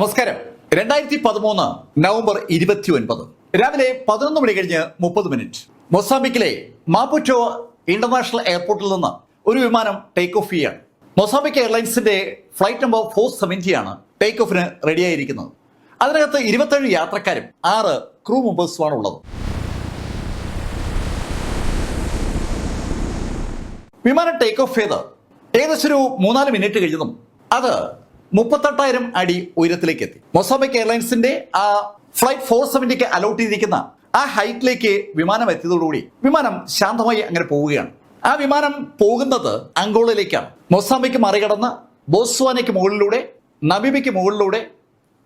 നമസ്കാരം. രണ്ടായിരത്തി പതിമൂന്ന് നവംബർ ഇരുപത്തി ഒൻപത് രാവിലെ പതിനൊന്ന് മണി കഴിഞ്ഞ് മുപ്പത് മിനിറ്റ്. മൊസാമ്പിക്കിലെ മാപ്പുറ്റോ ഇന്റർനാഷണൽ എയർപോർട്ടിൽ നിന്ന് ഒരു വിമാനം ടേക്ക് ഓഫ് ചെയ്യാണ്. മൊസാമ്പിക് എയർലൈൻസിന്റെ ഫ്ലൈറ്റ് നമ്പർ ഫോർ സെവന്റി ആണ് ടേക്ക് ഓഫിന് റെഡിയായിരിക്കുന്നത് അതിനകത്ത് ഇരുപത്തേഴ് യാത്രക്കാരും ആറ് ക്രൂ മെമ്പേഴ്സുമാണ് ഉള്ളത്. വിമാനം ടേക്ക് ഓഫ് ചെയ്ത് ഏകദേശം ഒരു മൂന്നാൽ മിനിറ്റ് കഴിഞ്ഞതും അത് മുപ്പത്തെട്ടായിരം അടി ഉയരത്തിലേക്ക് എത്തി മൊസാബിക് എയർലൈൻസിന്റെ ആ ഫ്ലൈറ്റ് ഫോർ സെവന്റിക്ക് അലോട്ട് ചെയ്തിരിക്കുന്ന ആ ഹൈറ്റിലേക്ക് വിമാനം എത്തിയതോടുകൂടി വിമാനം ശാന്തമായി അങ്ങനെ പോവുകയാണ്. ആ വിമാനം പോകുന്നത് അങ്കോളയിലേക്കാണ്. മൊസാബിക്ക് മറികടന്ന് ബോസ്വാനയ്ക്ക് മുകളിലൂടെ നബിബിക്ക് മുകളിലൂടെ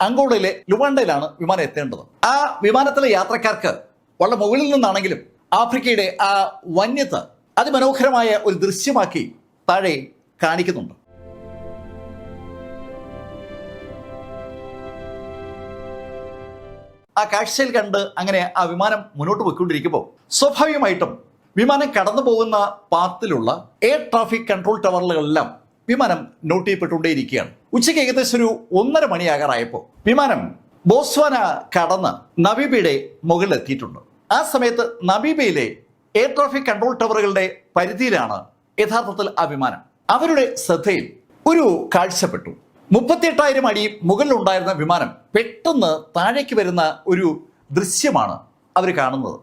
അങ്കോളയിലെ ലുവാണ്ടയിലാണ് വിമാനം എത്തേണ്ടത്. ആ വിമാനത്തിലെ യാത്രക്കാർക്ക് വളരെ മുകളിൽ നിന്നാണെങ്കിലും ആഫ്രിക്കയുടെ ആ വന്യത അതിമനോഹരമായ ഒരു ദൃശ്യമാക്കി താഴെ കാണിക്കുന്നുണ്ട്. ആ കാഴ്ചയിൽ കണ്ട് അങ്ങനെ ആ വിമാനം മുന്നോട്ട് പോയിക്കൊണ്ടിരിക്കുമ്പോൾ സ്വാഭാവികമായിട്ടും വിമാനം കടന്നു പോകുന്ന പാത്തിലുള്ള എയർ ട്രാഫിക് കൺട്രോൾ ടവറുകളെല്ലാം വിമാനം നോട്ട് ചെയ്യപ്പെട്ടുകൊണ്ടേയിരിക്കുകയാണ്. ഉച്ചയ്ക്ക് ഏകദേശം ഒരു ഒന്നര മണിയാകാറായപ്പോൾ വിമാനം ബോസ്വാന കടന്ന് നബീബയുടെ മുകളിലെത്തിയിട്ടുണ്ട്. ആ സമയത്ത് നബീബയിലെ എയർ ട്രാഫിക് കൺട്രോൾ ടവറുകളുടെ പരിധിയിലാണ് യഥാർത്ഥത്തിൽ ആ വിമാനം. അവരുടെ ശ്രദ്ധയിൽ ഒരു കാഴ്ചപ്പെട്ടു. മുപ്പത്തിയെട്ടായിരം അടി മുകളിലുണ്ടായിരുന്ന വിമാനം പെട്ടെന്ന് താഴേക്ക് വരുന്ന ഒരു ദൃശ്യമാണ് അവർ കാണുന്നത്.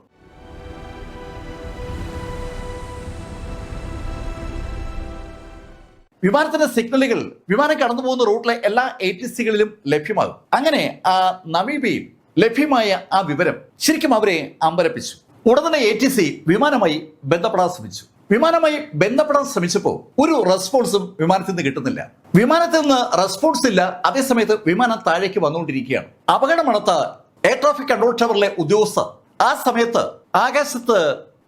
വിമാനത്തിന്റെ സിഗ്നലുകൾ വിമാനം കടന്നു പോകുന്ന റൂട്ടിലെ എല്ലാ എ ടി സികളിലും ലഭ്യമാകും. അങ്ങനെ ആ നമീബയിൽ ലഭ്യമായ ആ വിവരം ശരിക്കും അവരെ അമ്പരപ്പിച്ചു. ഉടനെ എ ടി സി വിമാനമായി ബന്ധപ്പെടാൻ ശ്രമിച്ചു. വിമാനമായി ബന്ധപ്പെടാൻ ശ്രമിച്ചപ്പോൾ ഒരു റെസ്പോൺസും വിമാനത്തിൽ നിന്ന് കിട്ടുന്നില്ല. വിമാനത്തിൽ നിന്ന് റെസ്പോൺസ് ഇല്ല. അതേസമയത്ത് വിമാനം താഴേക്ക് വന്നുകൊണ്ടിരിക്കുകയാണ്. അപകടമണത്ത എയർ ട്രാഫിക് കൺട്രോൾ ടവറിലെ ഉദ്യോഗസ്ഥർ ആ സമയത്ത് ആകാശത്ത്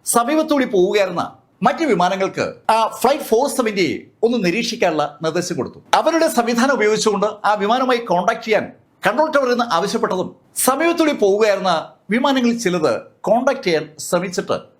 സമീപത്തൂടി പോവുകയായിരുന്ന മറ്റ് വിമാനങ്ങൾക്ക് ആ ഫ്ലൈറ്റ് ഫോർ സെവന്റി ഒന്ന് നിരീക്ഷിക്കാനുള്ള നിർദ്ദേശം കൊടുത്തു. അവരുടെ സംവിധാനം ഉപയോഗിച്ചുകൊണ്ട് ആ വിമാനവുമായി കോണ്ടാക്ട് ചെയ്യാൻ കൺട്രോൾ ടവറിൽ നിന്ന് ആവശ്യപ്പെട്ടതും സമീപത്തൂടി പോവുകയായിരുന്ന വിമാനങ്ങളിൽ ചിലത് കോണ്ടാക്ട് ചെയ്യാൻ ശ്രമിച്ചിട്ട്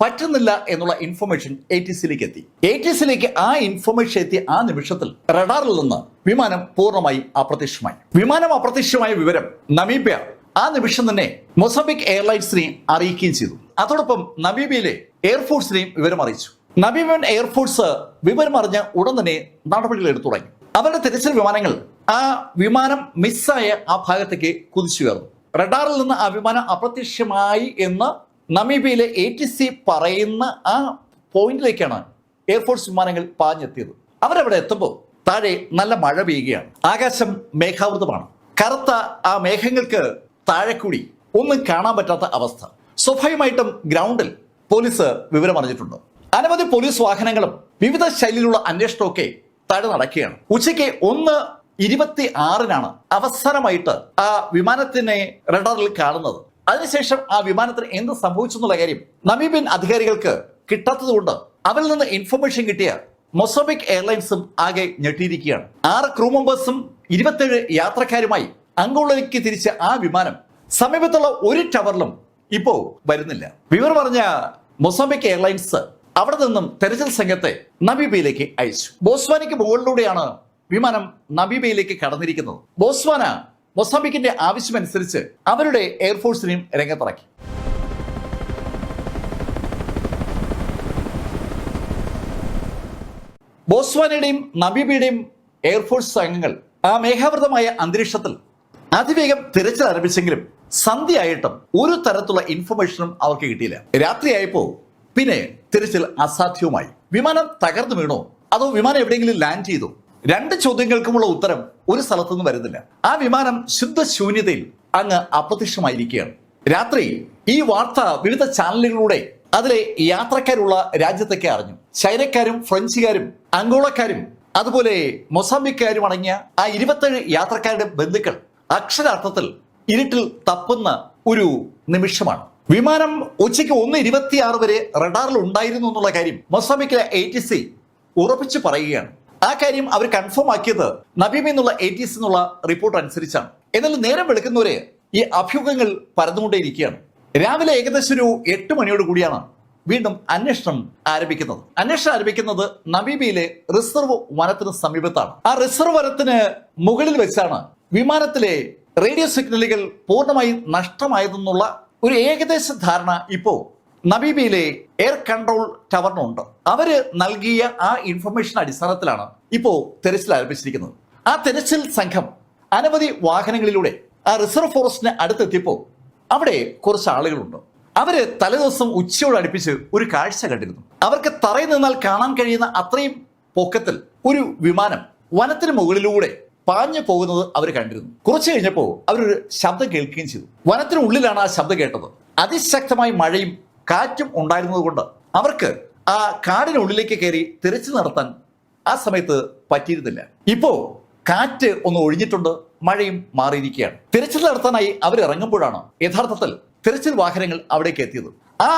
പറ്റുന്നില്ല എന്നുള്ള ഇൻഫർമേഷൻ എ ടി സിയിലേക്ക് എത്തി. എ ടി സിയിലേക്ക് ആ ഇൻഫർമേഷൻ എത്തിയ ആ നിമിഷത്തിൽ റഡാറിൽ നിന്ന് വിമാനം പൂർണമായും അപ്രത്യക്ഷമായി. വിമാനം അപ്രത്യക്ഷമായ വിവരം നമീബിയ ആ നിമിഷം തന്നെ മൊസംബിക് എയർലൈൻസിനെ അറിയിക്കുകയും ചെയ്തു. അതോടൊപ്പം നമീബിയയിലെ എയർഫോഴ്സിനെയും വിവരം അറിയിച്ചു. നമീബിയൻ എയർഫോഴ്സ് വിവരം അറിഞ്ഞ് ഉടൻ തന്നെ നടപടികൾ എടുത്തു തുടങ്ങി. അവരുടെ തിരച്ചിൽ വിമാനങ്ങൾ ആ വിമാനം മിസ്സായ ആ ഭാഗത്തേക്ക് കുതിച്ചു കുതിച്ചുയർന്നു റഡാറിൽ നിന്ന് ആ വിമാനം അപ്രത്യക്ഷമായി എന്ന് നമീബിയയിലെ എ ടി സി പറയുന്ന ആ പോയിന്റിലേക്കാണ് എയർഫോഴ്സ് വിമാനങ്ങൾ പാഞ്ഞെത്തിയത്. അവരവിടെ എത്തുമ്പോൾ താഴെ നല്ല മഴ പെയ്യുകയാണ്. ആകാശം മേഘാവൃതമാണ്. കറുത്ത ആ മേഘങ്ങൾക്ക് താഴെ കൂടി ഒന്നും കാണാൻ പറ്റാത്ത അവസ്ഥ. സ്വാഭാവികമായിട്ടും ഗ്രൗണ്ടിൽ പോലീസ് വിവരം അറിഞ്ഞിട്ടുണ്ട്. അനവധി പോലീസ് വാഹനങ്ങളും വിവിധ ശൈലിയിലുള്ള അന്വേഷണമൊക്കെ താഴെ നടക്കുകയാണ്. ഉച്ചയ്ക്ക് ഒന്ന് ഇരുപത്തി ആറിനാണ് അവസാനമായിട്ട് ആ വിമാനത്തിനെ റഡറിൽ കാണുന്നത്. അതിനുശേഷം ആ വിമാനത്തിന് എന്ത് സംഭവിച്ചു എന്നുള്ള കാര്യം നമീബിയൻ അധികാരികൾക്ക് കിട്ടാത്തതുകൊണ്ട് അവരിൽ നിന്ന് ഇൻഫർമേഷൻ കിട്ടിയ മൊസോബിക് എയർലൈൻസും ആകെ ഞെട്ടിയിരിക്കുകയാണ്. ആറ് ക്രൂ മെമ്പേഴ്സും ഇരുപത്തേഴ് യാത്രക്കാരുമായി അങ്കോളയിലേക്ക് തിരിച്ച ആ വിമാനം സമീപത്തുള്ള ഒരു ടവറിലും ഇപ്പോ വരുന്നില്ല. വിവരം പറഞ്ഞ മൊസോബിക് എയർലൈൻസ് അവിടെ നിന്നും തെരച്ചിൽ സംഘത്തെ നബീബയിലേക്ക് അയച്ചു. ബോസ്വാനയ്ക്ക് മുകളിലൂടെയാണ് വിമാനം നബീബയിലേക്ക് കടന്നിരിക്കുന്നത്. ബോസ്വാന മൊസാബിക്കിന്റെ ആവശ്യമനുസരിച്ച് അവരുടെ എയർഫോഴ്സിനെയും രംഗത്തിറക്കി. ബോസ്വാനയുടെയും നബീബിയുടെയും എയർഫോഴ്സ് അംഗങ്ങൾ ആ മേഘാവൃതമായ അന്തരീക്ഷത്തിൽ അതിവേഗം തിരച്ചിൽ ആരംഭിച്ചെങ്കിലും സന്ധ്യയായിട്ടും ഒരു തരത്തിലുള്ള ഇൻഫർമേഷനും അവർക്ക് കിട്ടിയില്ല. രാത്രിയായപ്പോ പിന്നെ തിരച്ചിൽ അസാധ്യവുമായി. വിമാനം തകർന്നു വീണോ? അതോ വിമാനം എവിടെയെങ്കിലും ലാൻഡ് ചെയ്തോ? രണ്ട് ചോദ്യങ്ങൾക്കുമുള്ള ഉത്തരം ഒരു സ്ഥലത്തുനിന്ന് വരുന്നില്ല. ആ വിമാനം ശുദ്ധശൂന്യതയിൽ അങ്ങ് അപ്രത്യക്ഷമായിരിക്കുകയാണ്. രാത്രി ഈ വാർത്ത വിവിധ ചാനലുകളിലൂടെ അതിലെ യാത്രക്കാരുള്ള രാജ്യത്തൊക്കെ അറിഞ്ഞു. ചൈനക്കാരും ഫ്രഞ്ചുകാരും അങ്കോളക്കാരും അതുപോലെ മൊസാംബിക്കാരും അടങ്ങിയ ആ ഇരുപത്തേഴ് യാത്രക്കാരുടെ ബന്ധുക്കൾ അക്ഷരാർത്ഥത്തിൽ ഇരുട്ടിൽ തപ്പുന്ന ഒരു നിമിഷമാണ്. വിമാനം ഉച്ചയ്ക്ക് ഒന്ന് ഇരുപത്തിയാറ് വരെ റഡാറിൽ ഉണ്ടായിരുന്നു എന്നുള്ള കാര്യം മൊസാംബിക്കിലെ എ ടി സി ഉറപ്പിച്ചു പറയുകയാണ്. ആ കാര്യം അവർ കൺഫേം ആക്കിയത് നബീം എന്നുള്ള എ ടി സി എന്നുള്ള റിപ്പോർട്ട് അനുസരിച്ചാണ്. എന്നാൽ നേരം വെളുക്കുന്നവരെ ഈ അഭ്യൂഹങ്ങൾ പരന്നുകൊണ്ടേയിരിക്കുകയാണ്. രാവിലെ ഏകദേശം ഒരു എട്ട് മണിയോട് കൂടിയാണ് വീണ്ടും അന്വേഷണം ആരംഭിക്കുന്നത്. അന്വേഷണം ആരംഭിക്കുന്നത് നബീബിയിലെ റിസർവ് വനത്തിന് സമീപത്താണ്. ആ റിസർവ് വനത്തിന് മുകളിൽ വെച്ചാണ് വിമാനത്തിലെ റേഡിയോ സിഗ്നലുകൾ പൂർണമായും നഷ്ടമായതെന്നുള്ള ഒരു ഏകദേശ ധാരണ ഇപ്പോ നബീബിയിലെ എയർ കൺട്രോൾ ടവറിനുണ്ട് അവർ നൽകിയ ആ ഇൻഫർമേഷൻ അടിസ്ഥാനത്തിലാണ് ഇപ്പോ തെരച്ചിൽ ആരംഭിച്ചിരിക്കുന്നത്. ആ തെരച്ചിൽ സംഘം അനവധി വാഹനങ്ങളിലൂടെ ആ റിസർവ് ഫോറസ്റ്റിന് അടുത്തെത്തിയപ്പോൾ അവിടെ കുറച്ച് ആളുകളുണ്ട്. അവർ തലേദിവസം ഉച്ചയോട് അടുപ്പിച്ച് ഒരു കാഴ്ച കണ്ടിരുന്നു. അവർക്ക് തറയിൽ നിന്നാൽ കാണാൻ കഴിയുന്ന അത്രയും പൊക്കത്തിൽ ഒരു വിമാനം വനത്തിന് മുകളിലൂടെ പാഞ്ഞു പോകുന്നത് അവർ കണ്ടിരുന്നു. കുറച്ച് കഴിഞ്ഞപ്പോൾ അവരൊരു ശബ്ദം കേൾക്കുകയും ചെയ്തു. വനത്തിനുള്ളിലാണ് ആ ശബ്ദം കേട്ടത്. അതിശക്തമായ മഴയും കാറ്റും ഉണ്ടായിരുന്നത് കൊണ്ട് അവർക്ക് ആ കാടിനുള്ളിലേക്ക് കയറി തിരച്ചിൽ നടത്താൻ ആ സമയത്ത് പറ്റിയിരുന്നില്ല. ഇപ്പോ കാറ്റ് ഒന്ന് ഒഴിഞ്ഞിട്ടുണ്ട് മഴയും മാറിയിരിക്കുകയാണ്. തിരച്ചിൽ നടത്താനായി അവർ ഇറങ്ങുമ്പോഴാണ് യഥാർത്ഥത്തിൽ തിരച്ചിൽ വാഹനങ്ങൾ അവിടേക്ക് എത്തിയത്. ആ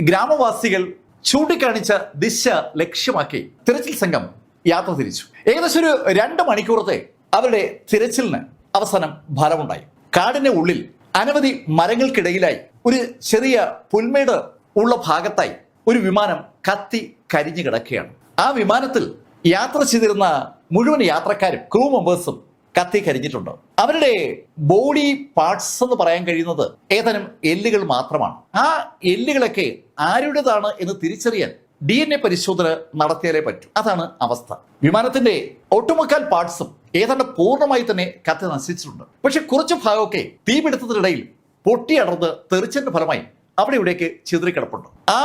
ഗ്രാമവാസികൾ ചൂണ്ടിക്കാണിച്ച ദിശ ലക്ഷ്യമാക്കി തിരച്ചിൽ സംഘം യാത്ര തിരിച്ചു. ഏകദേശം ഒരു രണ്ട് മണിക്കൂറത്തെ അവരുടെ തിരച്ചിലിന് അവസാനം ഫലമുണ്ടായി കാടിന്റെ ഉള്ളിൽ അനവധി മരങ്ങൾക്കിടയിലായി ഒരു ചെറിയ പുൽമേട് ഉള്ള ഭാഗത്തായി ഒരു വിമാനം കത്തി കരിഞ്ഞു കിടക്കുകയാണ്. ആ വിമാനത്തിൽ യാത്ര ചെയ്തിരുന്ന മുഴുവൻ യാത്രക്കാരും ക്രൂ മെമ്പേഴ്സും കത്തി കരിഞ്ഞിട്ടുണ്ട്. അവരുടെ ബോഡി പാർട്സ് എന്ന് പറയാൻ കഴിയുന്നത് ഏതാനും എല്ലുകൾ മാത്രമാണ്. ആ എല്ലുകളൊക്കെ ആരുടേതാണ് എന്ന് തിരിച്ചറിയാൻ ഡി എൻ എ പരിശോധന നടത്തിയാലേ പറ്റൂ. അതാണ് അവസ്ഥ. വിമാനത്തിന്റെ ഒട്ടുമുക്കാൽ പാർട്സും ഏതാണ്ട് പൂർണമായി തന്നെ കത്തി നശിച്ചിട്ടുണ്ട്. പക്ഷെ കുറച്ച് ഭാഗമൊക്കെ തീപിടുത്തത്തിനിടയിൽ പൊട്ടിയടർന്ന് തെറിച്ചതിന്റെ ഫലമായി അവിടെ ഇവിടേക്ക് ചിതറിക്കിടപ്പുണ്ട് ആ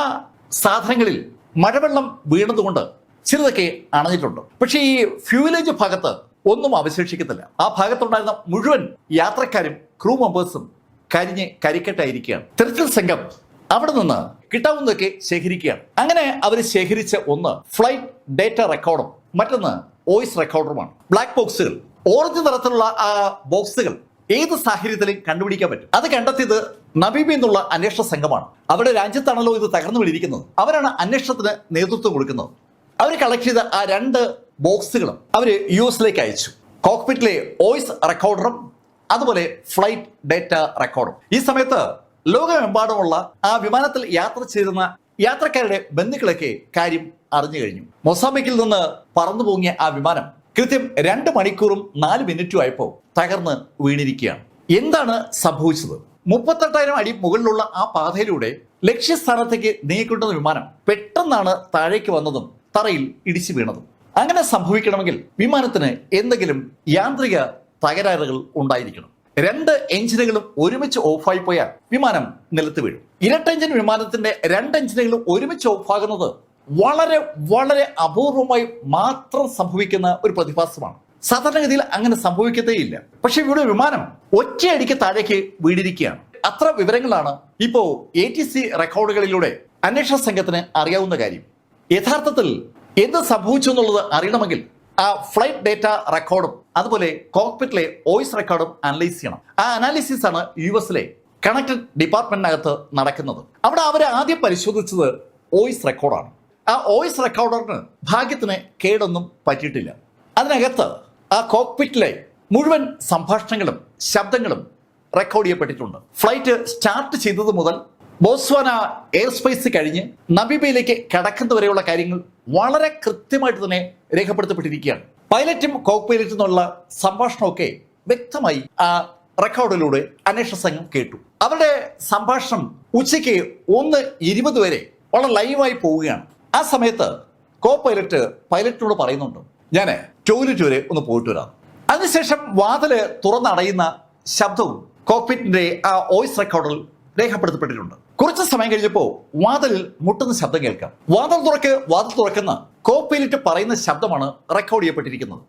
സാധനങ്ങളിൽ മഴവെള്ളം വീണതുകൊണ്ട് ചിലതൊക്കെ അണഞ്ഞിട്ടുണ്ട്. പക്ഷേ ഈ ഫ്യൂലേജ് ഭാഗത്ത് ഒന്നും അവശേഷിക്കത്തില്ല. ആ ഭാഗത്തുണ്ടായിരുന്ന മുഴുവൻ യാത്രക്കാരും ക്രൂ മെമ്പേഴ്സും കരിഞ്ഞ് കരിക്കെട്ടായിരിക്കുകയാണ്. തെരച്ചിൽ സംഘം അവിടെ നിന്ന് കിട്ടാവുന്നതൊക്കെ ശേഖരിക്കുകയാണ്. അങ്ങനെ അവർ ശേഖരിച്ച ഒന്ന് ഫ്ലൈറ്റ് ഡേറ്റ റെക്കോർഡും മറ്റൊന്ന് വോയിസ് റെക്കോർഡറുമാണ് ബ്ലാക്ക് ബോക്സുകൾ ഓറഞ്ച് നിറത്തിലുള്ള ആ ബോക്സുകൾ ഏത് സാഹചര്യത്തിലും കണ്ടുപിടിക്കാൻ പറ്റും. അത് കണ്ടെത്തിയത് നബീബി എന്നുള്ള അന്വേഷണ സംഘമാണ്. അവരുടെ രാജ്യത്താണല്ലോ ഇത് തകർന്നു വീണിരിക്കുന്നത്. അവരാണ് അന്വേഷണത്തിന് നേതൃത്വം കൊടുക്കുന്നത്. അവർ കളക്ട് ചെയ്ത ആ രണ്ട് ബോക്സുകളും അവർ യു എസിലേക്ക് അയച്ചു. കോക്പിറ്റിലെ വോയിസ് റെക്കോർഡറും അതുപോലെ ഫ്ലൈറ്റ് ഡേറ്റ റെക്കോർഡും. ഈ സമയത്ത് ലോകമെമ്പാടുമുള്ള ആ വിമാനത്തിൽ യാത്ര ചെയ്തിരുന്ന യാത്രക്കാരുടെ ബന്ധുക്കളൊക്കെ കാര്യം അറിഞ്ഞു കഴിഞ്ഞു. മൊസാബിക്കിൽ നിന്ന് പറന്നു പോങ്ങിയ ആ വിമാനം കൃത്യം രണ്ട് മണിക്കൂറും നാല് മിനിറ്റും ആയപ്പോൾ തകർന്ന് വീണിരിക്കുകയാണ്. എന്താണ് സംഭവിച്ചത്? മുപ്പത്തെട്ടായിരം അടി മുകളിലുള്ള ആ പാതയിലൂടെ ലക്ഷ്യസ്ഥാനത്തേക്ക് നീങ്ങിക്കൊണ്ടുന്ന വിമാനം പെട്ടെന്നാണ് താഴേക്ക് വന്നതും തറയിൽ ഇടിച്ചു വീണതും. അങ്ങനെ സംഭവിക്കണമെങ്കിൽ വിമാനത്തിന് എന്തെങ്കിലും യാന്ത്രിക തകരാറുകൾ ഉണ്ടായിരിക്കണം. രണ്ട് എഞ്ചിനുകളും ഒരുമിച്ച് ഓഫായി പോയാൽ വിമാനം നിലത്ത് വീഴും. ഇരട്ട എഞ്ചിൻ വിമാനത്തിന്റെ രണ്ട് എഞ്ചിനുകളും ഒരുമിച്ച് ഓഫാകുന്നത് വളരെ വളരെ അപൂർവമായി മാത്രം സംഭവിക്കുന്ന ഒരു പ്രതിഭാസമാണ്. സാധാരണഗതിയിൽ അങ്ങനെ സംഭവിക്കത്തേയില്ല പക്ഷെ ഇവിടെ വിമാനം ഒറ്റയടിക്ക് താഴേക്ക് വീടിരിക്കുകയാണ് അത്ര വിവരങ്ങളാണ് ഇപ്പോ എ ടി സി റെക്കോർഡുകളിലൂടെ അന്വേഷണ സംഘത്തിന് അറിയാവുന്ന കാര്യം. യഥാർത്ഥത്തിൽ എന്ത് സംഭവിച്ചു എന്നുള്ളത് അറിയണമെങ്കിൽ ആ ഫ്ലൈറ്റ് ഡേറ്റ റെക്കോർഡും അതുപോലെ കോക്പിറ്റിലെ വോയിസ് റെക്കോർഡും അനലൈസ് ചെയ്യണം. ആ അനാലിസിസ് ആണ് യു എസിലെ കണക്റ്റഡ് ഡിപ്പാർട്ട്മെന്റിനകത്ത് നടക്കുന്നത്. അവിടെ അവർ ആദ്യം പരിശോധിച്ചത് വോയിസ് റെക്കോർഡാണ്. ആ വോയിസ് റെക്കോർഡറിന് ഭാഗ്യത്തിന് കേടൊന്നും പറ്റിയിട്ടില്ല. അതിനകത്ത് ആ കോക്പിറ്റിലെ മുഴുവൻ സംഭാഷണങ്ങളും ശബ്ദങ്ങളും റെക്കോർഡ് ചെയ്യപ്പെട്ടിട്ടുണ്ട്. ഫ്ലൈറ്റ് സ്റ്റാർട്ട് ചെയ്തത് മുതൽ ബോസ്വാന എയർ സ്പേസ് കഴിഞ്ഞ് നബീബയിലേക്ക് കടക്കുന്നവരെയുള്ള കാര്യങ്ങൾ വളരെ കൃത്യമായിട്ട് തന്നെ രേഖപ്പെടുത്തപ്പെട്ടിരിക്കുകയാണ്. പൈലറ്റും കോക്ക് പൈലറ്റും എന്നുള്ള സംഭാഷണമൊക്കെ വ്യക്തമായി ആ റെക്കോർഡിലൂടെ അന്വേഷണ സംഘം കേട്ടു. അവരുടെ സംഭാഷണം ഉച്ചയ്ക്ക് ഒന്ന് ഇരുപത് വരെ വളരെ ലൈവായി പോവുകയാണ്. ആ സമയത്ത് കോ പൈലറ്റ് പൈലറ്റിനോട് പറയുന്നുണ്ട് ഞാൻ ടോയ്ലറ്റ് വരെ ഒന്ന് പോയിട്ട് വരാം. അതിനുശേഷം വാതിൽ തുറന്നടയുന്ന ശബ്ദവും കോക്പിറ്റിന്റെ ആ വോയിസ് റെക്കോർഡിൽ രേഖപ്പെടുത്തപ്പെട്ടിട്ടുണ്ട്. കുറച്ച് സമയം കഴിഞ്ഞപ്പോൾ വാതിലിൽ മുട്ടുന്ന ശബ്ദം കേൾക്കാം. വാതിൽ തുറക്ക് വാതിൽ തുറക്കുന്ന കോ പൈലറ്റ് പറയുന്ന ശബ്ദമാണ് റെക്കോർഡ് ചെയ്യപ്പെട്ടിരിക്കുന്നത്.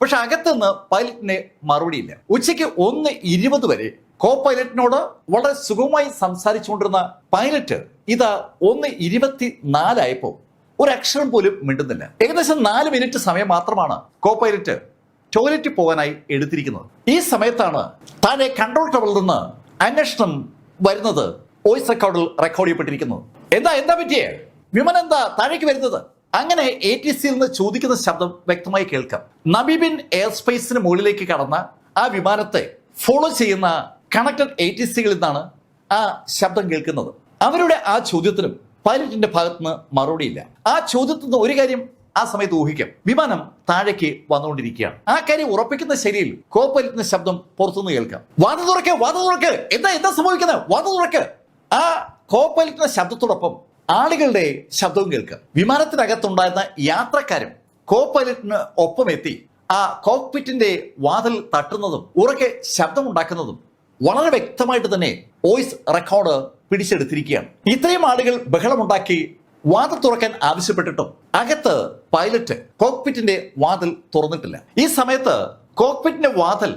പക്ഷെ അകത്തുനിന്ന് പൈലറ്റിന് മറുപടിയില്ല. ഉച്ചയ്ക്ക് ഒന്ന് ഇരുപത് വരെ കോ പൈലറ്റിനോട് വളരെ സുഖമായി സംസാരിച്ചുകൊണ്ടിരുന്ന പൈലറ്റ് ഇത് ഒന്ന് ഇരുപത്തി നാലായപ്പോ ഒരു അക്ഷരം പോലും മിണ്ടുന്നില്ല. ഏകദേശം നാല് മിനിറ്റ് സമയം മാത്രമാണ് കോ പൈലറ്റ് ടോയ്ലറ്റിൽ പോകാനായി എടുത്തിരിക്കുന്നത്. ഈ സമയത്താണ് താനെ കൺട്രോൾ ടവറിൽ നിന്ന് അന്വേഷണം വരുന്നത് വോയിസ് റെക്കോർഡിൽ റെക്കോർഡ് ചെയ്യപ്പെട്ടിരിക്കുന്നത് എന്താ എന്താ പറ്റിയേ? വിമാനം എന്താ താഴേക്ക് വരുന്നത്? അങ്ങനെ എ ടി സിയിൽ നിന്ന് ചോദിക്കുന്ന ശബ്ദം വ്യക്തമായി കേൾക്കാം. നബീബിൻ എയർ സ്പേസിന് മുകളിലേക്ക് കടന്ന ആ വിമാനത്തെ ഫോളോ ചെയ്യുന്ന കണക്റ്റഡ് എ ടി സികളിൽ നിന്നാണ് ആ ശബ്ദം കേൾക്കുന്നത്. അവരുടെ ആ ചോദ്യത്തിനും പൈലറ്റിന്റെ ഭാഗത്തുനിന്ന് മറുപടിയില്ല. ആ ചോദ്യത്തിൽ നിന്ന് ഒരു കാര്യം ആ സമയത്ത് ഊഹിക്കാം. വിമാനം താഴേക്ക് വന്നുകൊണ്ടിരിക്കുകയാണ്. ആ കാര്യം ഉറപ്പിക്കുന്ന ശരിയിൽ കോപ്പൈലറ്റിന്റെ ശബ്ദം പുറത്തുനിന്ന് കേൾക്കാം. വാത തുറക്ക് വാത തുറക്ക്. എന്താ എന്താ സംഭവിക്കുന്നത്? വാത തുറക്ക്. ആ കോപ്പൈലറ്റിന്റെ ശബ്ദത്തോടൊപ്പം ആളുകളുടെ ശബ്ദവും കേൾക്കാം. വിമാനത്തിനകത്തുണ്ടായിരുന്ന യാത്രക്കാരും കോപ്പൈലറ്റിന് ഒപ്പം എത്തി ആ കോക്പിറ്റിന്റെ വാതിൽ തട്ടുന്നതും ഉറക്കെ ശബ്ദമുണ്ടാക്കുന്നതും വളരെ വ്യക്തമായിട്ട് തന്നെ വോയിസ് റെക്കോർഡ് പിടിച്ചെടുത്തിരിക്കുകയാണ്. ഇത്രയും ആളുകൾ ബഹളമുണ്ടാക്കി വാതിൽ തുറക്കാൻ ആവശ്യപ്പെട്ടിട്ടും അകത്ത് പൈലറ്റ് കോക്പിറ്റിന്റെ വാതിൽ തുറന്നിട്ടില്ല. ഈ സമയത്ത് കോക്പിറ്റിന്റെ വാതിൽ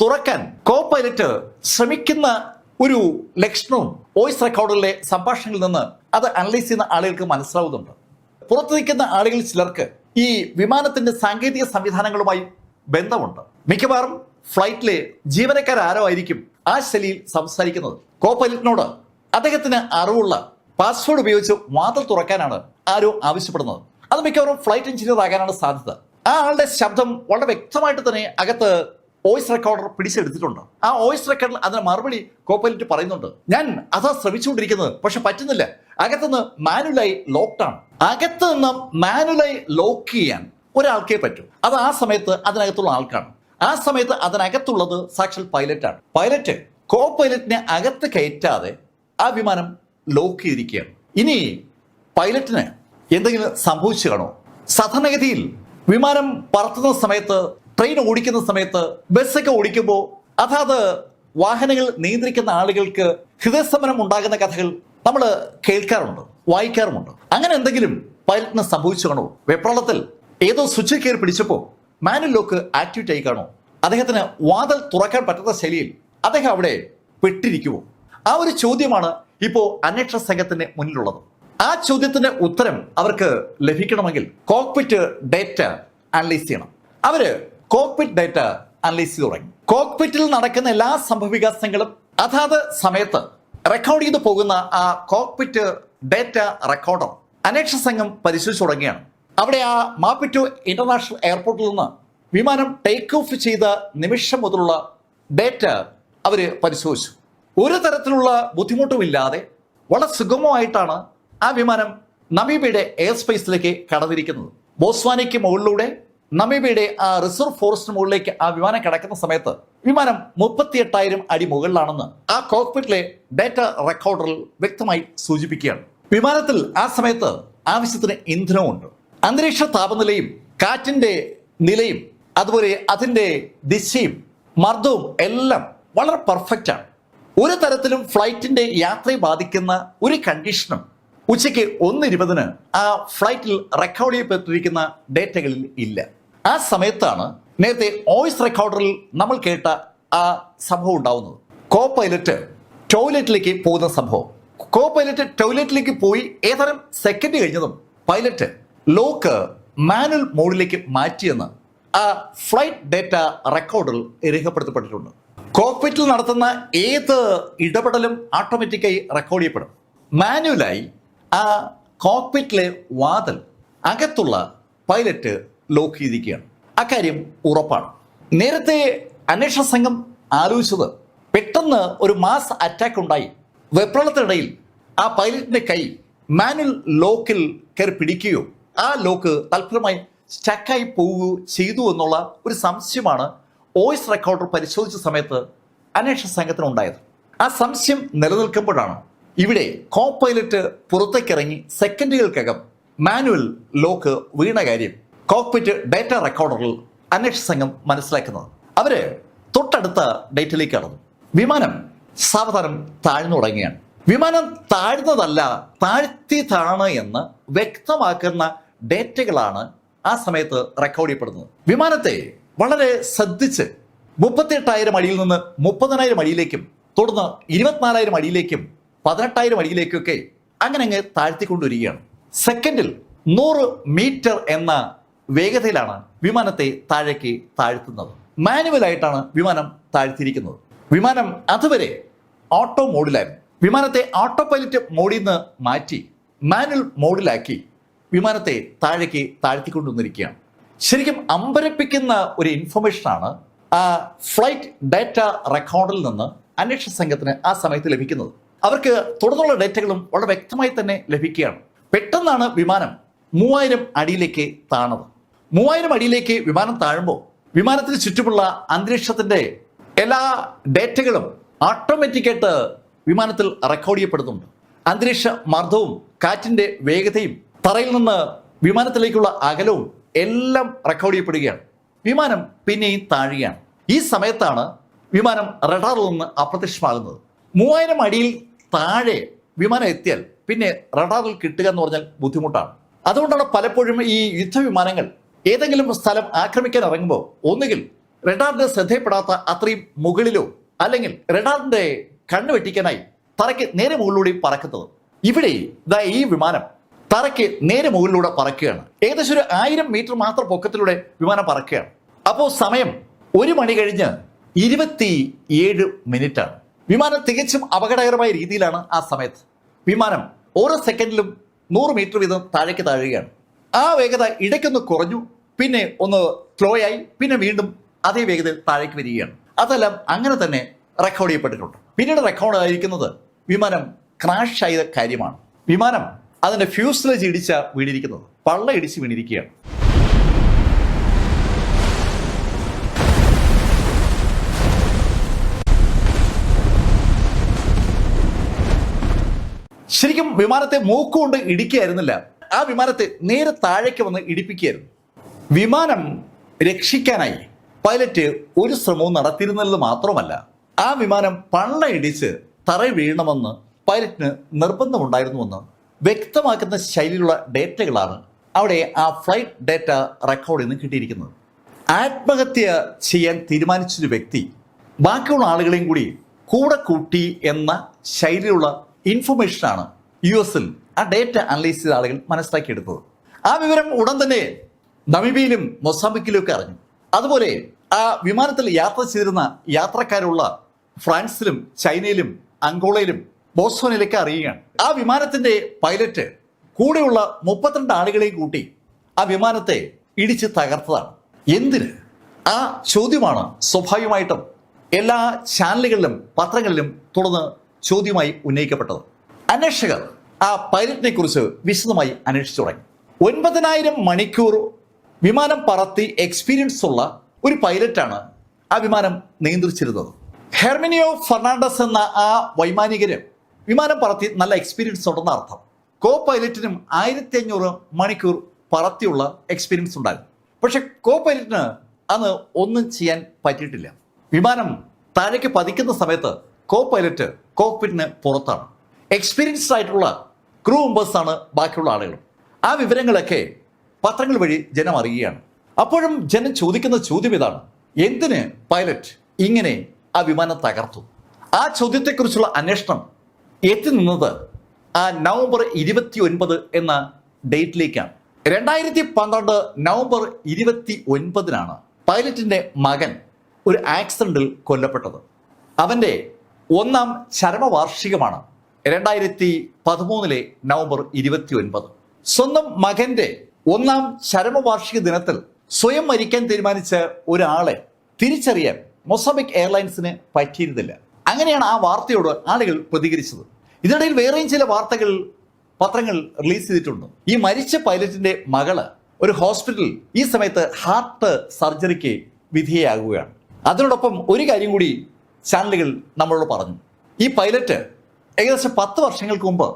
തുറക്കാൻ കോ പൈലറ്റ് ശ്രമിക്കുന്ന ഒരു ലക്ഷണവും വോയിസ് റെക്കോർഡിലെ സംഭാഷണങ്ങളിൽ നിന്ന് അത് അനലൈസ് ചെയ്യുന്ന ആളുകൾക്ക് മനസ്സിലാവുന്നുണ്ട്. പുറത്തു നിൽക്കുന്ന ആളുകളിൽ ചിലർക്ക് ഈ വിമാനത്തിന്റെ സാങ്കേതിക സംവിധാനങ്ങളുമായി ബന്ധമുണ്ട്. മിക്കവാറും ഫ്ലൈറ്റിലെ ജീവനക്കാരോ ആയിരിക്കും ആ ശൈലിയിൽ സംസാരിക്കുന്നത്. കോ പൈലറ്റിനോട് അദ്ദേഹത്തിന് അറിവുള്ള പാസ്വേഡ് ഉപയോഗിച്ച് വാതിൽ തുറക്കാനാണ് ആരോ ആവശ്യപ്പെടുന്നത്. അത് മിക്കവാറും ഫ്ലൈറ്റ് എഞ്ചിനീയർ ആകാനാണ് സാധ്യത. ആ ആളുടെ ശബ്ദം വളരെ വ്യക്തമായിട്ട് തന്നെ അകത്ത് വോയിസ് റെക്കോർഡർ പിടിച്ചെടുത്തിട്ടുണ്ട്. ആ വോയിസ് റെക്കോർഡിൽ അതിന് മറുപടി കോപ്പൈലറ്റ് പറയുന്നുണ്ട്. ഞാൻ അതാ ശ്രമിച്ചുകൊണ്ടിരിക്കുന്നത് പക്ഷെ പറ്റുന്നില്ല. അകത്തുനിന്ന് മാനുവലായി ലോക്ക്ഡാണ് അകത്ത് നിന്ന് മാനുവലായി ലോക്ക് ചെയ്യാൻ ഒരാൾക്കേ പറ്റൂ. അത് ആ സമയത്ത് അതിനകത്തുള്ള ആൾക്കാണ്. ആ സമയത്ത് അതിനകത്തുള്ളത് സാക്ഷൽ പൈലറ്റാണ് പൈലറ്റ് കോ പൈലറ്റിനെ അകത്ത് കയറ്റാതെ ആ വിമാനം ലോക്ക് ചെയ്തിരിക്കുകയാണ്. ഇനി പൈലറ്റിന് എന്തെങ്കിലും സംഭവിച്ചു കാണോ സാധാരണഗതിയിൽ വിമാനം പറത്തുന്ന സമയത്ത് ട്രെയിൻ ഓടിക്കുന്ന സമയത്ത് ബസ്സൊക്കെ ഓടിക്കുമ്പോൾ അതാത് വാഹനങ്ങൾ നിയന്ത്രിക്കുന്ന ആളുകൾക്ക് ഹൃദയസമരം ഉണ്ടാകുന്ന കഥകൾ നമ്മൾ കേൾക്കാറുണ്ട് വായിക്കാറുമുണ്ട്. അങ്ങനെ എന്തെങ്കിലും പൈലറ്റിന് സംഭവിച്ചു കാണോ വെപ്രളത്തിൽ ഏതോ സ്വിച്ച് കയറി പിടിച്ചപ്പോൾ മാനുവൽ ലോക്ക് ആക്ടിവേറ്റ് ആയി കാണോ അദ്ദേഹത്തിന് വാതിൽ തുറക്കാൻ പറ്റാത്ത ശൈലിയിൽ അദ്ദേഹം അവിടെ പെട്ടിരിക്കുമോ? ആ ഒരു ചോദ്യമാണ് ഇപ്പോ അന്വേഷണ സംഘത്തിന് മുന്നിലുള്ളത്. ആ ചോദ്യത്തിന്റെ ഉത്തരം അവർക്ക് ലഭിക്കണമെങ്കിൽ കോക്പിറ്റ് ഡേറ്റ അനലൈസ് ചെയ്യണം. അവർ കോക്പിറ്റ് ഡേറ്റ അനലൈസ് ചെയ്ത് തുടങ്ങി. കോക്പിറ്റിൽ നടക്കുന്ന എല്ലാ സംഭവവികാസങ്ങളും അതാത് സമയത്ത് റെക്കോർഡ് ചെയ്തു പോകുന്ന ആ കോക്പിറ്റ് ഡേറ്റ റെക്കോർഡർ അന്വേഷണ സംഘം പരിശോധിച്ചു തുടങ്ങിയാണ്. അവിടെ ആ മാപ്പിറ്റു ഇന്റർനാഷണൽ എയർപോർട്ടിൽ നിന്ന് വിമാനം ടേക്ക് ഓഫ് ചെയ്ത നിമിഷം മുതലുള്ള ഡേറ്റ അവർ പരിശോധിച്ചു. ഒരു തരത്തിലുള്ള ബുദ്ധിമുട്ടുമില്ലാതെ വളരെ സുഗമമായിട്ടാണ് ആ വിമാനം നമീബിയുടെ എയർ സ്പേസിലേക്ക് കടന്നിരിക്കുന്നത്. ബോസ്വാനയ്ക്ക് മുകളിലൂടെ നമീബിയുടെ ആ റിസർവ് ഫോറസ്റ്റിന് മുകളിലേക്ക് ആ വിമാനം കിടക്കുന്ന സമയത്ത് വിമാനം മുപ്പത്തി എട്ടായിരം അടി മുകളിലാണെന്ന് ആ കോക്പിറ്റിലെ ഡേറ്റ റെക്കോർഡറിൽ വ്യക്തമായി സൂചിപ്പിക്കുകയാണ്. വിമാനത്തിൽ ആ സമയത്ത് ആവശ്യത്തിന് ഇന്ധനമുണ്ട് അന്തരീക്ഷ താപനിലയും കാറ്റിന്റെ നിലയും അതുപോലെ അതിന്റെ ദിശയും മർദ്ദവും എല്ലാം വളരെ പെർഫെക്റ്റ് ആണ്. ഒരു തരത്തിലും ഫ്ലൈറ്റിന്റെ യാത്രയെ ബാധിക്കുന്ന ഒരു കണ്ടീഷനും ഉച്ചയ്ക്ക് ഒന്ന് ഇരുപതിന് ആ ഫ്ലൈറ്റിൽ റെക്കോർഡ് ചെയ്യപ്പെട്ടിരിക്കുന്ന ഡേറ്റകളിൽ ഇല്ല. ആ സമയത്താണ് നേരത്തെ വോയിസ് റെക്കോർഡറിൽ നമ്മൾ കേട്ട ആ സംഭവം ഉണ്ടാവുന്നത്. കോ പൈലറ്റ് ടോയ്ലറ്റിലേക്ക് പോകുന്ന സംഭവം. കോ പൈലറ്റ് ടോയ്ലറ്റിലേക്ക് പോയി ഏതാനും സെക്കൻഡ് കഴിഞ്ഞതും പൈലറ്റ് ലോക്ക് മാനുവൽ മോഡിലേക്ക് മാറ്റിയെന്ന് ആ ഫ്ലൈറ്റ് ഡേറ്റ റെക്കോർഡിൽ രേഖപ്പെടുത്തപ്പെട്ടിട്ടുണ്ട്. കോക്പിറ്റിൽ നടത്തുന്ന ഏത് ഇടപെടലും ഓട്ടോമാറ്റിക്കായി റെക്കോർഡ് ചെയ്യപ്പെടും. മാനുവലായി ആ കോക്പിറ്റിലെ വാതിൽ അകത്തുള്ള പൈലറ്റ് ലോക്ക് ചെയ്തിരിക്കുകയാണ്. അക്കാര്യം ഉറപ്പാണ്. നേരത്തെ അന്വേഷണ സംഘം ആലോചിച്ചത് പെട്ടെന്ന് ഒരു മാസ് അറ്റാക്ക് ഉണ്ടായി. വെപ്രളത്തിനിടയിൽ ആ പൈലറ്റിന്റെ കൈ മാനുവൽ ലോക്കിൽ കയറി പിടിക്കുകയോ ആ ലോക്ക് തൽഫലമായി സ്റ്റക്കായി പോവുകയോ ചെയ്തു എന്നുള്ള ഒരു സംശയമാണ് വോയിസ് റെക്കോർഡർ പരിശോധിച്ച സമയത്ത് അന്വേഷണ സംഘത്തിന് ഉണ്ടായത്. ആ സംശയം നിലനിൽക്കുമ്പോഴാണ് ഇവിടെ കോ പൈലറ്റ് പുറത്തേക്കിറങ്ങി സെക്കൻഡുകൾക്കകം മാനുവൽ ലോക്ക് വീണ കാര്യം കോക്പിറ്റ് ഡേറ്റ റെക്കോർഡറിൽ അന്വേഷണ സംഘം മനസ്സിലാക്കുന്നത്. അവർ തൊട്ടടുത്ത ഡേറ്റിലേക്ക് കടന്നു. വിമാനം സാവധാനം താഴ്ന്നു തുടങ്ങിയാണ് വിമാനം താഴ്ന്നതല്ല താഴ്ത്തിയതാണ് എന്ന് വ്യക്തമാക്കുന്ന ഡേറ്റകളാണ് ആ സമയത്ത് റെക്കോർഡ് ചെയ്യപ്പെടുന്നത്. വിമാനത്തെ വളരെ ശ്രദ്ധിച്ച് മുപ്പത്തിയെട്ടായിരം അടിയിൽ നിന്ന് മുപ്പതിനായിരം അടിയിലേക്കും തുടർന്ന് ഇരുപത്തിനാലായിരം അടിയിലേക്കും പതിനെട്ടായിരം അടിയിലേക്കൊക്കെ അങ്ങനെ അങ്ങ് താഴ്ത്തിക്കൊണ്ടുവരികയാണ് സെക്കൻഡിൽ നൂറ് മീറ്റർ എന്ന വേഗതയിലാണ് വിമാനത്തെ താഴേക്ക് താഴ്ത്തുന്നത്. മാനുവലായിട്ടാണ് വിമാനം താഴ്ത്തിയിരിക്കുന്നത്. വിമാനം അതുവരെ ഓട്ടോ മോഡിലായിരുന്നു. വിമാനത്തെ ഓട്ടോ പൈലറ്റ് മോഡിൽ നിന്ന് മാറ്റി മാനുവൽ മോഡിലാക്കി വിമാനത്തെ താഴേക്ക് താഴ്ത്തിക്കൊണ്ടുവന്നിരിക്കുകയാണ്. ശരിക്കും അമ്പരപ്പിക്കുന്ന ഒരു ഇൻഫർമേഷനാണ് ആ ഫ്ലൈറ്റ് ഡാറ്റ റെക്കോർഡിൽ നിന്ന് അന്വേഷണ സംഘത്തിന് ആ സമയത്ത് ലഭിക്കുന്നത്. അവർക്ക് തുടർന്നുള്ള ഡേറ്റകളും വളരെ വ്യക്തമായി തന്നെ ലഭിക്കുകയാണ്. പെട്ടെന്നാണ് വിമാനം മൂവായിരം അടിയിലേക്ക് താണത്. മൂവായിരം അടിയിലേക്ക് വിമാനം താഴുമ്പോൾ വിമാനത്തിന് ചുറ്റുമുള്ള അന്തരീക്ഷത്തിന്റെ എല്ലാ ഡേറ്റകളും ഓട്ടോമാറ്റിക്കായിട്ട് വിമാനത്തിൽ റെക്കോർഡ് ചെയ്യപ്പെടുന്നുണ്ട്. അന്തരീക്ഷ മർദ്ദവും കാറ്റിന്റെ വേഗതയും തറയിൽ നിന്ന് വിമാനത്തിലേക്കുള്ള അകലവും എല്ലാം റെക്കോർഡ് ചെയ്യപ്പെടുകയാണ്. വിമാനം പിന്നെയും താഴുകയാണ്. ഈ സമയത്താണ് വിമാനം റഡാറിൽ നിന്ന് അപ്രത്യക്ഷമാകുന്നത്. മൂവായിരം അടിയിൽ താഴെ വിമാനം എത്തിയാൽ പിന്നെ റഡാറിൽ കിട്ടുക എന്ന് പറഞ്ഞാൽ ബുദ്ധിമുട്ടാണ്. അതുകൊണ്ടാണ് പലപ്പോഴും ഈ യുദ്ധവിമാനങ്ങൾ ഏതെങ്കിലും സ്ഥലം ആക്രമിക്കാൻ ഇറങ്ങുമ്പോൾ ഒന്നുകിൽ റഡാറിന്റെ ശ്രദ്ധയപ്പെടാത്ത അത്രയും മുകളിലോ അല്ലെങ്കിൽ റഡാറിന്റെ കണ്ണു വെട്ടിക്കാനായി തറയ്ക്ക് നേരെ മുകളിലൂടെ പറക്കുന്നത്. ഇവിടെ ഇതാ ഈ വിമാനം തറയ്ക്ക് നേരെ മുകളിലൂടെ പറക്കുകയാണ്. ഏകദേശം ഒരു ആയിരം മീറ്റർ മാത്രം പൊക്കത്തിലൂടെ വിമാനം പറക്കുകയാണ്. അപ്പോൾ സമയം ഒരു മണി കഴിഞ്ഞ് ഇരുപത്തി ഏഴ് മിനിറ്റ് ആണ് വിമാനം തികച്ചും അപകടകരമായ രീതിയിലാണ് ആ സമയത്ത്. വിമാനം ഓരോ സെക്കൻഡിലും നൂറ് മീറ്റർ വീതം താഴേക്ക് താഴുകയാണ്. ആ വേഗത ഇടയ്ക്കൊന്ന് കുറഞ്ഞു പിന്നെ ഒന്ന് സ്ലോ ആയി പിന്നെ വീണ്ടും അതേ വേഗതയിൽ താഴേക്ക് വരികയാണ്. അതെല്ലാം അങ്ങനെ തന്നെ റെക്കോർഡ് ചെയ്യപ്പെട്ടിട്ടുണ്ട്. പിന്നീട് റെക്കോർഡ് ആയിരിക്കുന്നത് വിമാനം ക്രാഷ് ആയ കാര്യമാണ്. വിമാനം അതിന്റെ ഫ്യൂസിലേജ് ഇടിച്ച വീണിരിക്കുന്നത് പള്ള ഇടിച്ച് വീണിരിക്കുകയാണ്. ശരിക്കും വിമാനത്തെ മൂക്കുകൊണ്ട് ഇടിക്കുകയായിരുന്നില്ല. ആ വിമാനത്തെ നേരെ താഴേക്ക് വന്ന് ഇടിപ്പിക്കുകയായിരുന്നു. വിമാനം രക്ഷിക്കാനായി പൈലറ്റ് ഒരു ശ്രമവും നടത്തിയിരുന്നത് മാത്രമല്ല ആ വിമാനം പള്ള ഇടിച്ച് തറ വീഴണമെന്ന് പൈലറ്റിന് നിർബന്ധമുണ്ടായിരുന്നുവെന്ന് വ്യക്തമാക്കുന്ന ശൈലിയിലുള്ള ഡേറ്റകളാണ് അവിടെ ആ ഫ്ലൈറ്റ് ഡേറ്റ റെക്കോർഡിൽ നിന്ന് കിട്ടിയിരിക്കുന്നത്. ആത്മഹത്യ ചെയ്യാൻ തീരുമാനിച്ചൊരു വ്യക്തി ബാക്കിയുള്ള ആളുകളെയും കൂടി കൂടെ കൂട്ടി എന്ന ശൈലിയിലുള്ള ഇൻഫർമേഷനാണ് യു എസിൽ ആ ഡേറ്റ അനലൈസ് ചെയ്ത ആളുകൾ മനസ്സിലാക്കിയെടുത്തത്. ആ വിവരം ഉടൻ തന്നെ നമീബിയിലും മൊസാംബിക്കിലും ഒക്കെ അറിഞ്ഞു. അതുപോലെ ആ വിമാനത്തിൽ യാത്ര ചെയ്തിരുന്ന യാത്രക്കാരുള്ള ഫ്രാൻസിലും ചൈനയിലും അങ്കോളയിലും ബോസ്ഫോനിലൊക്കെ അറിയുകയാണ്. ആ വിമാനത്തിന്റെ പൈലറ്റ് കൂടെയുള്ള മുപ്പത്തിരണ്ട് ആളുകളെയും കൂട്ടി ആ വിമാനത്തെ ഇടിച്ച് തകർത്തതാണ്. എന്തിന്? ആ ചോദ്യമാണ് സ്വാഭാവികമായിട്ടും എല്ലാ ചാനലുകളിലും പത്രങ്ങളിലും തുടർന്ന് ചോദ്യമായി ഉന്നയിക്കപ്പെട്ടത്. അന്വേഷകർ ആ പൈലറ്റിനെ കുറിച്ച് വിശദമായി അന്വേഷിച്ചു തുടങ്ങി. ഒൻപതിനായിരം മണിക്കൂർ വിമാനം പറത്തി എക്സ്പീരിയൻസ് ഉള്ള ഒരു പൈലറ്റാണ് ആ വിമാനം നിയന്ത്രിച്ചിരുന്നത്. ഹെർമിനിയോ ഫെർണാണ്ടസ് എന്ന ആ വൈമാനികന് വിമാനം പറത്തി നല്ല എക്സ്പീരിയൻസ് ഉണ്ടെന്ന അർത്ഥം. കോ പൈലറ്റിനും ആയിരത്തി അഞ്ഞൂറ് മണിക്കൂർ പറത്തിയുള്ള എക്സ്പീരിയൻസ് ഉണ്ടായിരുന്നു. പക്ഷെ കോ പൈലറ്റിന് അന്ന് ഒന്നും ചെയ്യാൻ പറ്റിയിട്ടില്ല. വിമാനം താഴേക്ക് പതിക്കുന്ന സമയത്ത് കോ പൈലറ്റ് കോക്പിറ്റിന് പുറത്താണ്. എക്സ്പീരിയൻസ്ഡ് ആയിട്ടുള്ള ക്രൂ മെമ്പേഴ്സാണ് ബാക്കിയുള്ള ആളുകൾ ആ വിവരങ്ങളൊക്കെ പത്രങ്ങൾ വഴി ജനം അറിയുകയാണ്. അപ്പോഴും ജനം ചോദിക്കുന്ന ചോദ്യം ഇതാണ് എന്തിന് പൈലറ്റ് ഇങ്ങനെ ആ വിമാനം തകർത്തു? ആ ചോദ്യത്തെക്കുറിച്ചുള്ള അന്വേഷണം എത്തി നിന്നത് ആ നവംബർ ഇരുപത്തി ഒൻപത് എന്ന ഡേറ്റിലേക്കാണ്. രണ്ടായിരത്തി പന്ത്രണ്ട് നവംബർ ഇരുപത്തി ഒൻപതിനാണ് പൈലറ്റിന്റെ മകൻ ഒരു ആക്സിഡന്റിൽ കൊല്ലപ്പെട്ടത്. അവന്റെ ഒന്നാം ചരമവാർഷികമാണ് രണ്ടായിരത്തി പതിമൂന്നിലെ നവംബർ ഇരുപത്തി ഒൻപത് സ്വന്തം മകന്റെ ഒന്നാം ചരമവാർഷിക ദിനത്തിൽ സ്വയം മരിക്കാൻ തീരുമാനിച്ച ഒരാളെ തിരിച്ചറിയാൻ മൊസാബിക് എയർലൈൻസിന് പറ്റിയിരുന്നില്ല. അങ്ങനെയാണ് ആ വാർത്തയോട് ആളുകൾ പ്രതികരിച്ചത്. ഇതിനിടയിൽ വേറെയും ചില വാർത്തകൾ പത്രങ്ങൾ റിലീസ് ചെയ്തിട്ടുണ്ട്. ഈ മരിച്ച പൈലറ്റിന്റെ മകൾ ഒരു ഹോസ്പിറ്റലിൽ ഈ സമയത്ത് ഹാർട്ട് സർജറിക്ക് വിധേയയാകുകയാണ്. അതിനോടൊപ്പം ഒരു കാര്യം കൂടി ചാനലുകൾ നമ്മളോട് പറഞ്ഞു. ഈ പൈലറ്റ് ഏകദേശം പത്ത് വർഷങ്ങൾക്ക് മുമ്പ്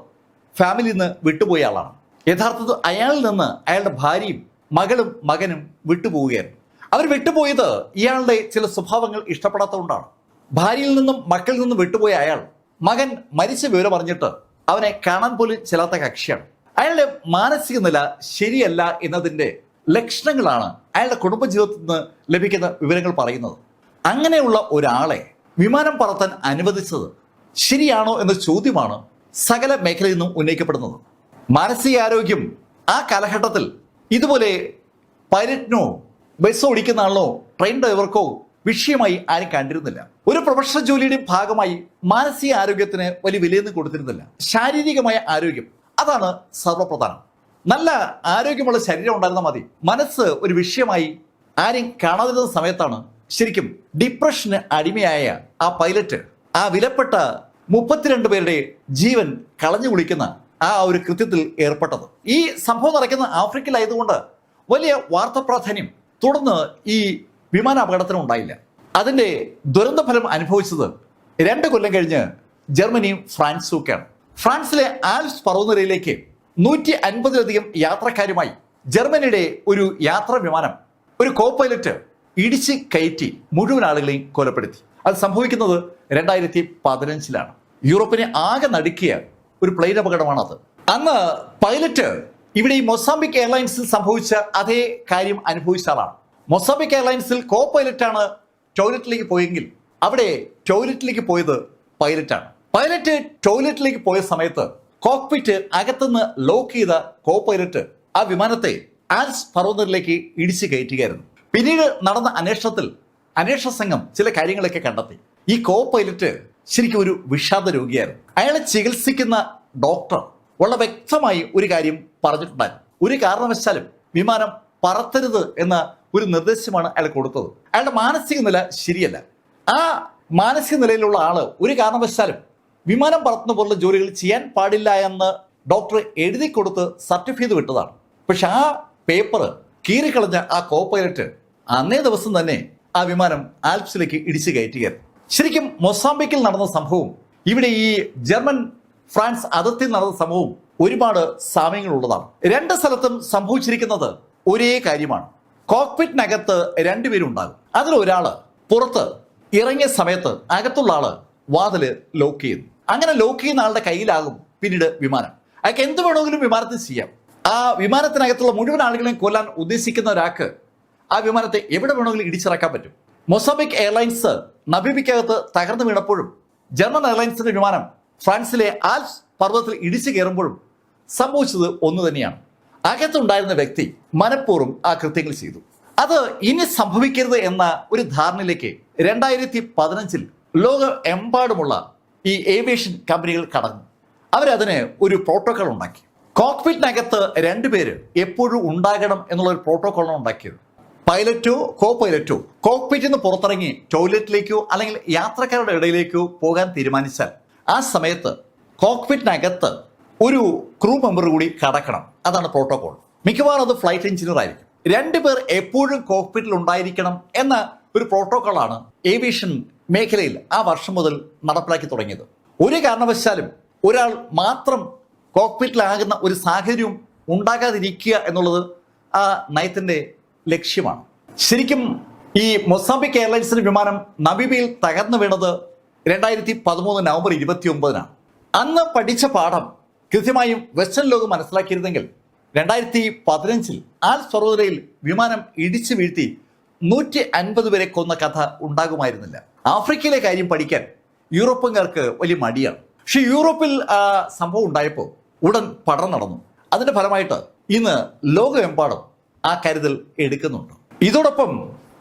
ഫാമിലിയിൽ നിന്ന് വിട്ടുപോയ ആളാണ്. യഥാർത്ഥത്തിൽ അയാളിൽ നിന്ന് അയാളുടെ ഭാര്യയും മകളും മകനും വിട്ടുപോവുകയായിരുന്നു. അവർ വിട്ടുപോയത് ഇയാളുടെ ചില സ്വഭാവങ്ങൾ ഇഷ്ടപ്പെടാത്തതുകൊണ്ടാണ്. ഭാര്യയിൽ നിന്നും മക്കളിൽ നിന്നും വിട്ടുപോയ അയാൾ മകൻ മരിച്ച വിവരം അറിഞ്ഞിട്ട് അവനെ കാണാൻ പോലും ചെല്ലാത്ത കക്ഷിയാണ്. അയാളുടെ മാനസിക നില ശരിയല്ല എന്നതിന്റെ ലക്ഷണങ്ങളാണ് അയാളുടെ കുടുംബജീവിതത്തിൽ നിന്ന് ലഭിക്കുന്ന വിവരങ്ങൾ പറയുന്നത്. അങ്ങനെയുള്ള ഒരാളെ വിമാനം പറത്താൻ അനുവദിച്ചത് ശരിയാണോ എന്ന ചോദ്യമാണ് സകല മേഖലയിൽ നിന്നും ഉന്നയിക്കപ്പെടുന്നത്. മാനസികാരോഗ്യം ആ കാലഘട്ടത്തിൽ ഇതുപോലെ പൈലറ്റിനോ ബസ് ഓടിക്കുന്ന ആളിനോ ട്രെയിൻ ഡ്രൈവർക്കോ വിഷയമായി ആരും കണ്ടിരുന്നില്ല. ഒരു പ്രൊഫഷണൽ ജോലിയുടെ ഭാഗമായി മാനസിക ആരോഗ്യത്തിന് വലിയ വിലയൊന്നും കൊടുത്തിരുന്നില്ല. ശാരീരികമായ ആരോഗ്യം അതാണ് സർവപ്രധാനം. നല്ല ആരോഗ്യമുള്ള ശരീരം ഉണ്ടായിരുന്നാൽ മതി. മനസ്സ് ഒരു വിഷയമായി ആരെയും കാണാതിരുന്ന സമയത്താണ് ശരിക്കും ഡിപ്രഷന് അടിമയായ ആ പൈലറ്റ് ആ വിലപ്പെട്ട മുപ്പത്തിരണ്ട് പേരുടെ ജീവൻ കളഞ്ഞു കുളിക്കുന്ന ആ ഒരു കൃത്യത്തിൽ ഏർപ്പെട്ടത്. ഈ സംഭവം നടക്കുന്ന ആഫ്രിക്കയിലായതുകൊണ്ട് വലിയ വാർത്താ പ്രാധാന്യം തുടർന്ന് ഈ വിമാന അപകടത്തിന് ഉണ്ടായില്ല അതിന്റെ ദുരന്ത ഫലം അനുഭവിച്ചത് രണ്ട് കൊല്ലം കഴിഞ്ഞ് ജർമ്മനിയും ഫ്രാൻസും ഒക്കെയാണ്. ഫ്രാൻസിലെ ആൽസ് പർവതനിരയിലേക്ക് നൂറ്റി അൻപതിലധികം യാത്രക്കാരുമായി ജർമ്മനിയുടെ ഒരു യാത്രാ വിമാനം ഒരു കോ പൈലറ്റ് ഇടിച്ച് കയറ്റി മുഴുവൻ ആളുകളെയും കൊലപ്പെടുത്തി. അത് സംഭവിക്കുന്നത് രണ്ടായിരത്തി പതിനഞ്ചിലാണ്. യൂറോപ്പിനെ ആകെ നടുക്കിയ ഒരു പ്ലെയിൻ അപകടമാണ് അത് അന്ന് പൈലറ്റ് ഇവിടെ ഈ മൊസാമ്പിക് എയർലൈൻസിൽ സംഭവിച്ച അതേ കാര്യം അനുഭവിച്ച ആളാണ്. മൊസാമ്പിക് എയർലൈൻസിൽ കോ പൈലറ്റാണ് ടോയ്ലറ്റിലേക്ക് പോയെങ്കിൽ അവിടെ ടോയ്ലറ്റിലേക്ക് പോയത് പൈലറ്റാണ്. പൈലറ്റ് ടോയ്ലറ്റിലേക്ക് പോയ സമയത്ത് കോക്പിറ്റ് അകത്തുനിന്ന് ലോക്ക് ചെയ്ത കോ പൈലറ്റ് ആ വിമാനത്തെ ആൽസ് പർവതത്തിലേക്ക് ഇടിച്ചു കയറ്റുകയായിരുന്നു. പിന്നീട് നടന്ന അന്വേഷണത്തിൽ അന്വേഷണ സംഘം ചില കാര്യങ്ങളൊക്കെ കണ്ടെത്തി. ഈ കോ പൈലറ്റ് ശരിക്കും ഒരു വിഷാദ രോഗിയായിരുന്നു. അയാളെ ചികിത്സിക്കുന്ന ഡോക്ടർ വളരെ വ്യക്തമായി ഒരു കാര്യം പറഞ്ഞിട്ടുണ്ടായിരുന്നു. ഒരു കാരണവശാലും വിമാനം പറത്തരുത് എന്ന ഒരു നിർദ്ദേശമാണ് അയാൾ കൊടുത്തത്. അയാളുടെ മാനസിക നില ശരിയല്ല. ആ മാനസിക നിലയിലുള്ള ആൾ ഒരു കാരണവശാലും വിമാനം പറത്തുന്ന പോലുള്ള ജോലികൾ ചെയ്യാൻ പാടില്ല എന്ന് ഡോക്ടർ എഴുതി കൊടുത്ത് സർട്ടിഫൈ ചെയ്ത് വിട്ടതാണ്. പക്ഷെ ആ പേപ്പർ കീറിക്കളഞ്ഞ ആ കോ പൈലറ്റ് അന്നേ ദിവസം തന്നെ ആ വിമാനം ആൽപ്സിലേക്ക് ഇടിച്ചു കയറ്റുകയായിരുന്നു. ശരിക്കും മൊസാംബിക്കിൽ നടന്ന സംഭവം ഇവിടെ ഈ ജർമ്മൻ ഫ്രാൻസ് അതിർത്തിയിൽ നടന്ന സംഭവം ഒരുപാട് സാമ്യങ്ങളുള്ളതാണ്. രണ്ട് സ്ഥലത്തും സംഭവിച്ചിരിക്കുന്നത് ഒരേ കാര്യമാണ്. കോക്പിറ്റിനകത്ത് രണ്ടുപേരുണ്ടാകും. അതിൽ ഒരാൾ പുറത്ത് ഇറങ്ങിയ സമയത്ത് അകത്തുള്ള ആൾ വാതിൽ ലോക്ക് ചെയ്യുന്നു. അങ്ങനെ ലോക്ക് ചെയ്യുന്ന ആളുടെ കയ്യിലാകും പിന്നീട് വിമാനം. അയാൾക്ക് എന്ത് വേണമെങ്കിലും വിമാനത്തിൽ ചെയ്യാം. ആ വിമാനത്തിനകത്തുള്ള മുഴുവൻ ആളുകളെയും കൊല്ലാൻ ഉദ്ദേശിക്കുന്ന ഒരാൾക്ക് ആ വിമാനത്തെ എവിടെ വേണമെങ്കിലും ഇടിച്ചിറക്കാൻ പറ്റും. മൊസാബിക് എയർലൈൻസ് നബീബിക്കകത്ത് തകർന്നു വീണപ്പോഴും ജർമ്മൻ എയർലൈൻസിന്റെ വിമാനം ഫ്രാൻസിലെ ആൽസ് പർവതത്തിൽ ഇടിച്ചു കയറുമ്പോഴും സംഭവിച്ചത് ഒന്ന് തന്നെയാണ്. അകത്തുണ്ടായിരുന്ന വ്യക്തി മനഃപൂർവം ആ കൃത്യങ്ങൾ ചെയ്തു. അത് ഇനി സംഭവിക്കരുത് എന്ന ഒരു ധാരണയിലേക്ക് രണ്ടായിരത്തി പതിനഞ്ചിൽ ലോക എമ്പാടുമുള്ള ഈ ഏവിയേഷൻ കമ്പനികൾ കടന്നു. അവരതിന് ഒരു പ്രോട്ടോകോൾ ഉണ്ടാക്കി. കോക്പിറ്റിനകത്ത് രണ്ടുപേര് എപ്പോഴും ഉണ്ടാകണം എന്നുള്ള ഒരു പ്രോട്ടോകോളാണ് ഉണ്ടാക്കിയത്. പൈലറ്റോ കോ പൈലറ്റോ കോക്പിറ്റിൽ നിന്ന് പുറത്തിറങ്ങി ടോയ്ലറ്റിലേക്കോ അല്ലെങ്കിൽ യാത്രക്കാരുടെ ഇടയിലേക്കോ പോകാൻ തീരുമാനിച്ചാൽ ആ സമയത്ത് കോക്പിറ്റിനകത്ത് ഒരു ക്രൂ മെമ്പർ കൂടി കടക്കണം. അതാണ് പ്രോട്ടോകോൾ മിക്കവാറും അത് ഫ്ലൈറ്റ് എഞ്ചിനീയർ ആയിരിക്കും. രണ്ടുപേർ എപ്പോഴും കോക്പിറ്റിൽ ഉണ്ടായിരിക്കണം എന്ന ഒരു പ്രോട്ടോകോളാണ് ഏവിയേഷൻ മേഖലയിൽ ആ വർഷം മുതൽ നടപ്പിലാക്കി തുടങ്ങിയത്. ഒരു കാരണവശാലും ഒരാൾ മാത്രം കോക്പിറ്റിലാകുന്ന ഒരു സാഹചര്യം ഉണ്ടാകാതിരിക്കുക എന്നുള്ളത് ആ നയത്തിന്റെ ലക്ഷ്യമാണ്. ശരിക്കും ഈ മൊസാബിക് എയർലൈൻസിന്റെ വിമാനം നബിബിയിൽ തകർന്നു വീണത് രണ്ടായിരത്തി പതിമൂന്ന് നവംബർ ഇരുപത്തി ഒമ്പതിനാണ് അന്ന് പഠിച്ച പാഠം കൃത്യമായും വെസ്റ്റേൺ ലോകം മനസ്സിലാക്കിയിരുന്നെങ്കിൽ രണ്ടായിരത്തി പതിനഞ്ചിൽ ആൽ സർവോദരയിൽ വിമാനം ഇടിച്ചു വീഴ്ത്തി നൂറ്റി അൻപത് പേരെ കൊന്ന കഥ ഉണ്ടാകുമായിരുന്നില്ല. ആഫ്രിക്കയിലെ കാര്യം പഠിക്കാൻ യൂറോപ്പുകാർക്ക് വലിയ മടിയാണ്. പക്ഷെ യൂറോപ്പിൽ സംഭവം ഉണ്ടായപ്പോൾ ഉടൻ പഠനം നടന്നു. അതിന്റെ ഫലമായിട്ട് ഇന്ന് ലോകമെമ്പാടും ആ കരുതൽ എടുക്കുന്നുണ്ട്. ഇതോടൊപ്പം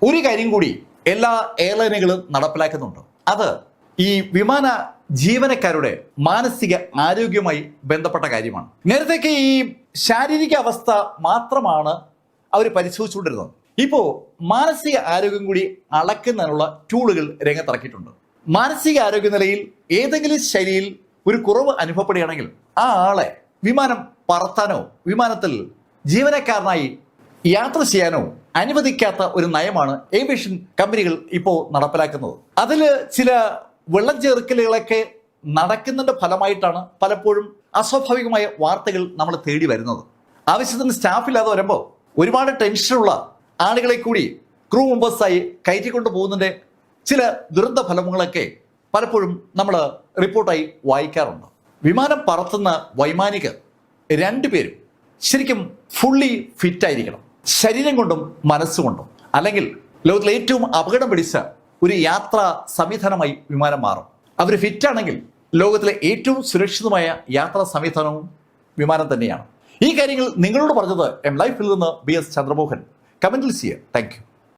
ഒരു കാര്യം കൂടി എല്ലാ എയർലൈനുകളും നടപ്പിലാക്കുന്നുണ്ട്. അത് ഈ വിമാന ജീവനക്കാരുടെ മാനസിക ആരോഗ്യവുമായി ബന്ധപ്പെട്ട കാര്യമാണ്. നേരത്തേക്ക് ഈ ശാരീരിക അവസ്ഥ മാത്രമാണ് അവർ പരിശോധിച്ചുകൊണ്ടിരുന്നത്. ഇപ്പോൾ മാനസിക ആരോഗ്യം കൂടി അളക്കുന്നതിനുള്ള ടൂളുകൾ രംഗത്തിറക്കിയിട്ടുണ്ട്. മാനസിക ആരോഗ്യ നിലയിൽ ഏതെങ്കിലും ശൈലിയിൽ ഒരു കുറവ് അനുഭവപ്പെടുകയാണെങ്കിൽ ആ ആളെ വിമാനം പറത്താനോ വിമാനത്തിൽ ജീവനക്കാരനായി യാത്ര ചെയ്യാനോ അനുവദിക്കാത്ത ഒരു നയമാണ് ഏവിയേഷൻ കമ്പനികൾ ഇപ്പോൾ നടപ്പിലാക്കുന്നത്. അതിൽ ചില വെള്ളം ചേർക്കലുകളൊക്കെ നടക്കുന്നതിന്റെ ഫലമായിട്ടാണ് പലപ്പോഴും അസ്വാഭാവികമായ വാർത്തകൾ നമ്മൾ തേടി വരുന്നത്. ആവശ്യത്തിന് സ്റ്റാഫില്ലാതെ വരുമ്പോൾ ഒരുപാട് ടെൻഷനുള്ള ആളുകളെ കൂടി ക്രൂ മെമ്പേഴ്സായി കയറ്റിക്കൊണ്ടു പോകുന്നതിന്റെ ചില ദുരന്ത ഫലങ്ങളൊക്കെ പലപ്പോഴും നമ്മൾ റിപ്പോർട്ടായി വായിക്കാറുണ്ട്. വിമാനം പറത്തുന്ന വൈമാനികർ രണ്ടുപേരും ശരിക്കും ഫുള്ളി ഫിറ്റ് ആയിരിക്കണം. ശരീരം കൊണ്ടും മനസ്സുകൊണ്ടും. അല്ലെങ്കിൽ ലോകത്തിലെ ഏറ്റവും അപകടം പിടിച്ച ഒരു യാത്രാ സംവിധാനമായി വിമാനം മാറും. അവർ ഫിറ്റ് ആണെങ്കിൽ ലോകത്തിലെ ഏറ്റവും സുരക്ഷിതമായ യാത്രാ സംവിധാനവും വിമാനം തന്നെയാണ്. ഈ കാര്യങ്ങൾ നിങ്ങളോട് പറഞ്ഞത് എം ലൈഫിൽ നിന്ന് ബി എസ് ചന്ദ്രമോഹൻ. കമന്റിൽ സിയർ താങ്ക്